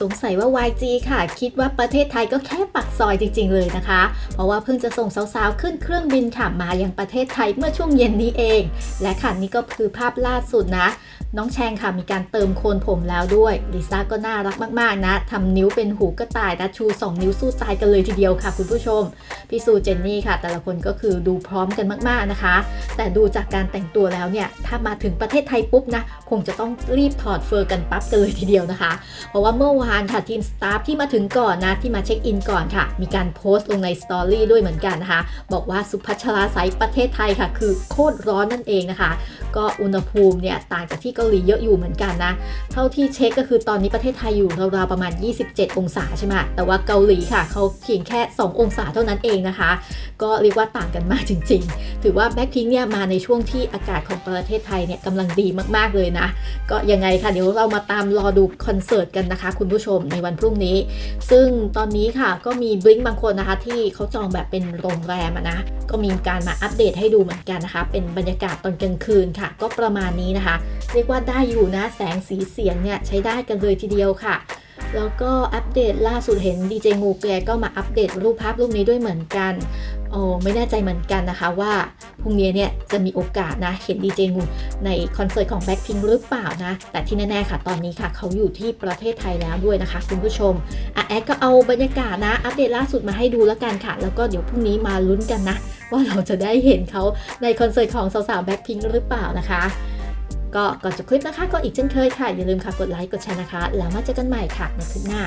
สงสัยว่า YG ค่ะ คิดว่าประเทศไทยก็แค่ปักซอยจริง ๆ เลยนะคะ เพราะว่าเพิ่งจะส่งสาว ๆ ขึ้นเครื่องบินค่ะมายังประเทศไทยเมื่อช่วงเย็นนี้เอง และค่ะนี่ก็คือภาพล่าสุดนะ น้องแชงค่ะมีการเติมโคนผมแล้วด้วยลิซ่าก็น่ารักมากๆนะทำนิ้วเป็นหูกระต่ายนะชู 2 นิ้วสู้ตายกันเลยทีเดียวค่ะ คุณผู้ชม พี่ซูเจนนี่ค่ะ แต่ละคนก็คือดูพร้อมกันมากๆนะคะ แต่ดูจากการแต่งตัวแล้วเนี่ยถ้ามาถึงประเทศไทยปุ๊บนะคงจะต้องรีบถอดเฟอร์กันปั๊บกันเลยทีเดียวนะคะ เพราะว่าเมื่อฮานค่ะทีมสตาฟที่มาถึงก่อนนะที่มาเช็คอินก่อนค่ะ มีการโพสต์ลงในสตอรี่ด้วยเหมือนกันนะคะ บอกว่าสุพัชราไซประเทศไทยค่ะ คือโคตรร้อนนั่นเองนะคะ ก็อุณหภูมิเนี่ยต่างจากที่เกาหลีเยอะอยู่เหมือนกันนะ เท่าที่เช็คก็คือตอนนี้ประเทศไทยอยู่ราวๆประมาณ 27 องศาใช่ไหมแต่ว่าเกาหลีค่ะเขาเพียงแค่ 2 องศาเท่านั้นเองนะคะ ก็เรียกว่าต่างกันมากจริง ๆ ถือว่าแบ็คพิงเนี่ยมาในช่วงที่อากาศของประเทศไทยเนี่ยกำลังดีมากๆเลยนะ ก็ยังไงค่ะเดี๋ยวเรามาตามรอดูคอนเสิร์ตกันนะคะ คุณผู้ชมในวันพรุ่งนี้ ซึ่งตอนนี้ค่ะก็มีบลิงบางคนนะคะที่เขาจองแบบเป็นโรงแรมนะก็มีการมาอัปเดตให้ดูเหมือนกันนะคะ เป็นบรรยากาศตอนกลางคืนค่ะก็ประมาณนี้นะคะ เรียกว่าได้อยู่นะแสงสีเสียงเนี่ยใช้ได้กันเลยทีเดียวค่ะ แล้วก็อัปเดตล่าสุดเห็นดีเจงูแกก็มาอัปเดตรูปภาพรูปนี้ด้วยเหมือนกันโอ้ไม่แน่ใจเหมือนกันนะคะว่าพรุ่งนี้เนี่ยจะมีโอกาสนะเห็นดีเจงูในคอนเสิร์ตของ Blackpink หรือเปล่านะ แต่ที่แน่ๆค่ะ ตอนนี้ค่ะ เขาอยู่ที่ประเทศไทยแล้วด้วยนะคะ คุณผู้ชมอะแอดก็เอาบรรยากาศนะ อัปเดตล่าสุดมาให้ดูแล้วกันค่ะ แล้วก็เดี๋ยวพรุ่งนี้มาลุ้นกันนะ ว่าเราจะได้เห็นเขาในคอนเสิร์ตของสาวๆแบ็คพิงหรือเปล่านะคะ ก็ก่อนจบคลิปนะคะ ก็อีกเช่นเคยค่ะ อย่าลืมค่ะกดไลค์กดแชร์นะคะ แล้วมาเจอกันใหม่ค่ะในคลิปหน้า